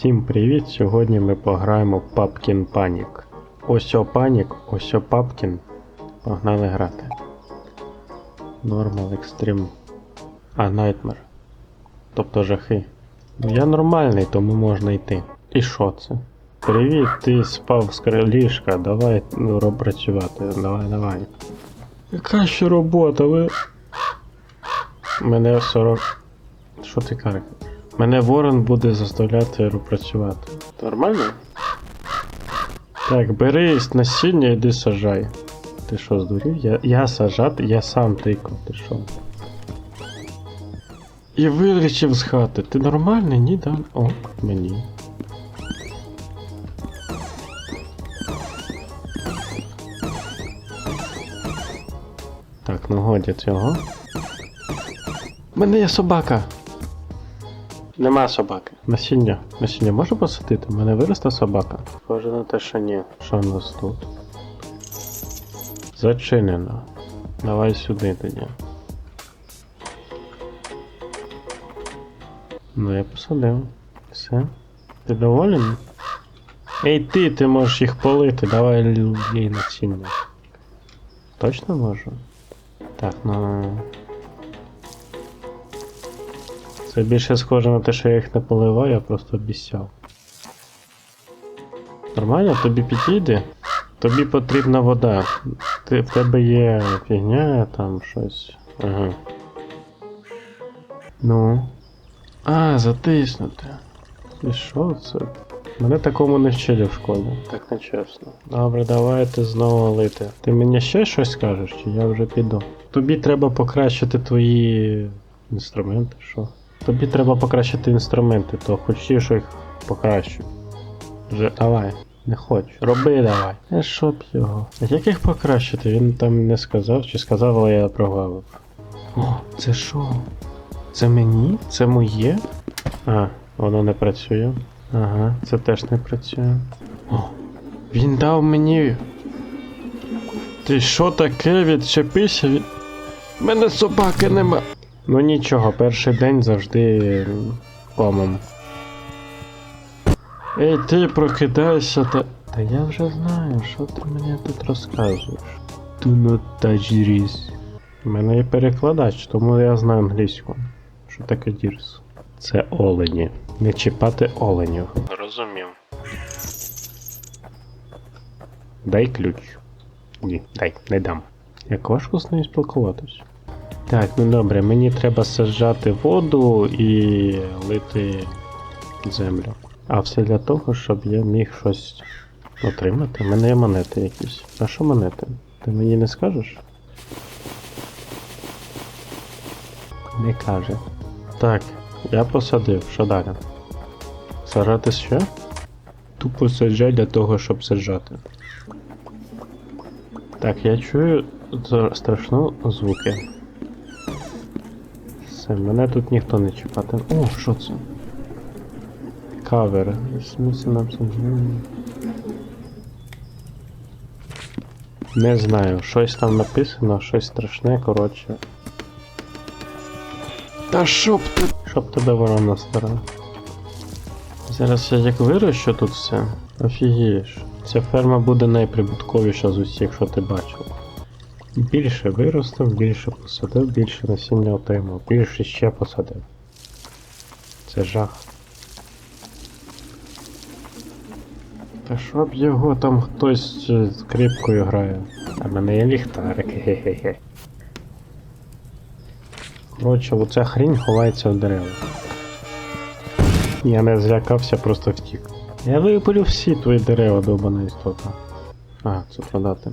Всім привіт! Сьогодні ми пограємо Pumpkin Panic. Ось о Panic, ось о Pumpkin. Погнали грати. Normal, Extreme. А, Nightmare. Тобто жахи. Ну я нормальний, тому можна йти. І що це? Привіт, ти спав з кри- ліжка, давай ну, працювати. Давай, давай. Яка ще робота, ви. Мене 40. Що ти каркаєш? Мене ворон буде заставляти працювати. Нормально? Так, бери насіння і йди сажай. Ти що, здурів? Я, я сажати, я сам тикав, ти що? І вилічив з хати. Ти нормальний? Ні, да? О, мені. Так, ну годі цього. У мене є собака. Нема собаки. Насіння. Насіння можу посадити? У мене виросла собака. Схоже на те, що ні. Що в нас тут? Зачинено. Давай сюди тоді. Ну я посадив. Все. Ти доволен? Ей ти, ти можеш їх полити, давай їй насіння. Точно можу? Так, ну. Це більше схоже на те, що я їх не поливаю, я просто обіцяв. Нормально, тобі підійде? Тобі потрібна вода. Ти, в тебе є фігня там щось. Ага. Ну. А, затиснути. І що це? Мене такому не вчили в школі. Так не чесно. Добре, давайте знову лити. Ти мені ще щось скажеш, чи я вже піду? Тобі треба покращити твої інструменти, що? Тобі треба покращити інструменти, то хочеш, що їх покращу. Вже давай, не хочу. Роби давай. Е, що б його. Як їх покращити? Він там не сказав, чи сказав, але я прогавив. О, це що? Це мені? Це моє? А, воно не працює. Ага, це теж не працює. О, він дав мені. Ти що таке? Відчепися від. Мене собаки нема. Ну нічого, перший день завжди комом. Ей, ти прокидайся та. Та я вже знаю, що ти мені тут розказуєш. Do not touch this. У мене є перекладач, тому я знаю англійську. Що таке дірс? Це олені. Не чіпати оленів. Розумів. Дай ключ. Ні, дай, не дам. Як важко з нею спілкуватись. Так, ну добре, мені треба саджати воду і лити землю. А все для того, щоб я міг щось отримати. У мене є монети якісь. А що монети? Ти мені не скажеш? Не каже. Так, я посадив, що далі? Сажати ще? Тупо саджай для того, щоб саджати. Так, я чую страшно звуки. Все, мене тут ніхто не чіпати. О, що це? Кавер. Не знаю, щось там написано, щось страшне, коротше. Та щоб ти. Щоб тебе ворона стара. Зараз я як вирощу тут все. Офігієш. Ця ферма буде найприбутковіша з усіх, що ти бачив. Більше виростив, більше посадив, більше насіння отримав, більше ще посадив. Це жах. Та щоб його там хтось е, скрипкою грає. А в мене є ліхтарик, хе-хе-хе. Коротше, оця хрінь ховається в деревах. Я не злякався, просто втік. Я випалю всі твої дерева, довбана істота. А, це продати.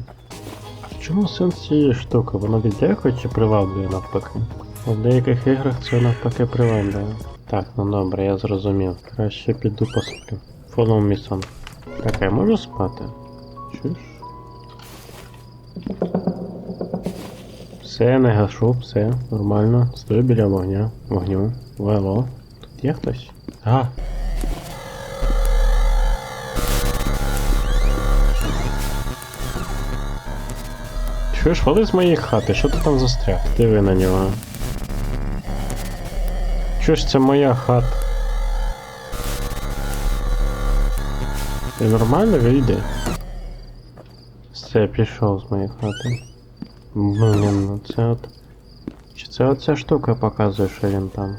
В чому сенс цієї штуки? Воно віддякує чи приваблює навпаки? У деяких іграх це навпаки приваблює. Так, ну добре, я зрозумів. Краще піду посплю. Follow me son. Так, я можу спати? Чуєш? Все, не гашу, все, нормально. Стою біля вогня. Вогню. Вело. Тут є хтось? А. Чуєш, вали з моєї хати, що ти там застряг? Диви на нього. Чуєш, це моя хата. Ти нормально вийди. Все, пішов з моєї хати. Блін, ну це от. Чи це оця штука показує, що він там?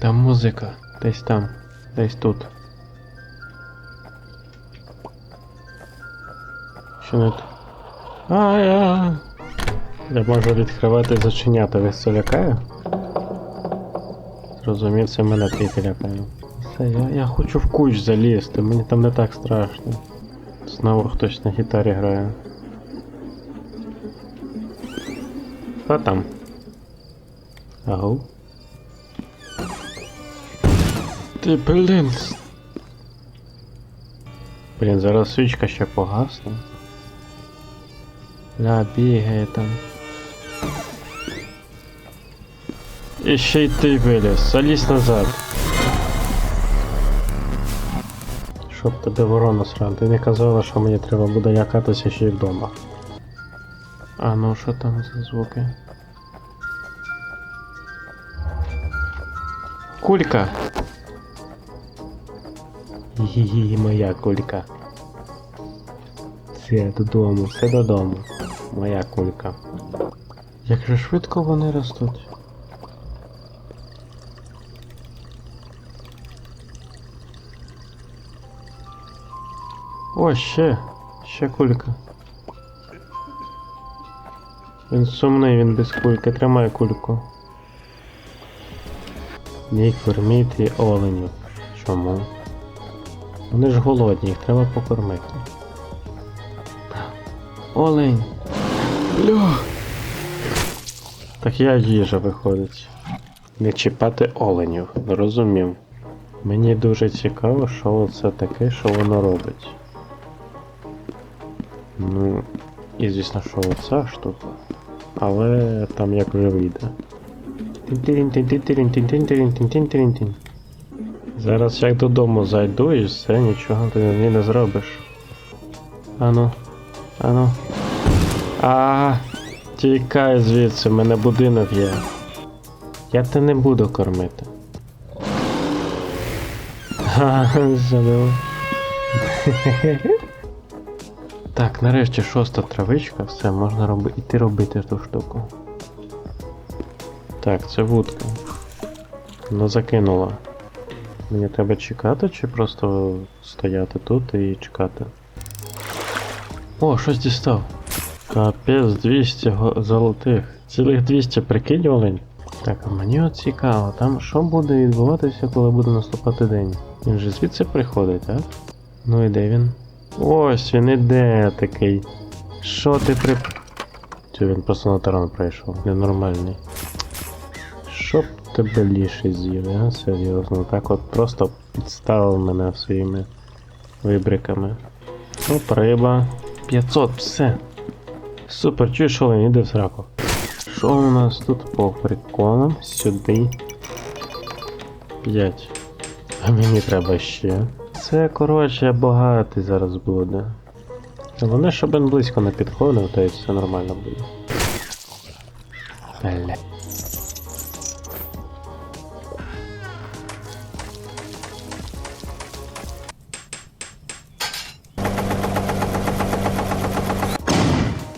Там музика. Десь там. Десь тут. Що не тут? А, я. Я можу відкривати і зачиняти, вас це лякає? Зрозумів, це мене тільки лякає. Все, я, я хочу в куч залізти, мені там не так страшно. Знову хтось на гітарі грає. Хто там? Ау. Ти блін. с- Блін, зараз свічка ще погасне. Ля, бігає там. І ще й ти виліз, залізь назад. Щоб тебе ворона срав, ти не казала, що мені треба буде лякатися ще й вдома. А ну що там за звуки? Кулька! Гі, моя кулька. Все додому, все додому. Моя кулька. Як же швидко вони ростуть. О, ще. Ще кулька. Він сумний, він без кульки. Тримай кульку. Не кормити оленів. Чому? Вони ж голодні, їх треба покормити. Олень. Бля. Так я їжа виходить. Не чіпати оленів. Розумів. Мені дуже цікаво, що це таке, що воно робить. Ну, і звісно, що оця штука. Але там як вже вийде. Зараз як додому зайду і все, нічого ти не зробиш. Ану, ану. А, тікай звідси, в мене будинок є. Я тебе не буду кормити. Ха, забив. Так, нарешті шоста травичка, все, можна роби... іти робити ту штуку. Так, це вудка. Ну закинула. Мені треба чекати чи просто стояти тут і чекати? О, щось дістав. Капець, 200 го- золотих. Цілих 200 прикинь, олень. Так, а мені от цікаво, там що буде відбуватися, коли буде наступати день? Він же звідси приходить, так? Ну і де він? Ось він іде такий. Що ти при. Чи він просто на таран прийшов, ненормальний. Щоб тебе ліший з'їв, а? Серйозно. Так от просто підставив мене своїми вибриками. Оп, риба. 500, все. Супер, чуєш, Олень, іди в сраку. Що у нас тут по приколам? Сюди. 5. А мені треба ще. Це, коротше, багатий зараз буде. Головне, щоб він близько не підходив, то і все нормально буде. Бля.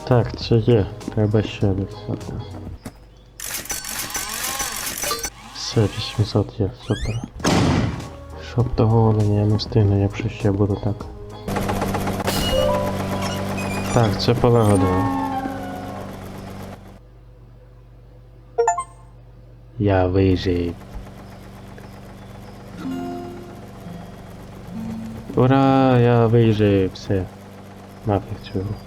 Так, це є. Треба ще десь. Все, 800 є, супер. Щоб того оленя я не встигну, якщо ще буду так. Так, це полагодило. Я вижив. Ура, я вижив, все. Нафіг цього.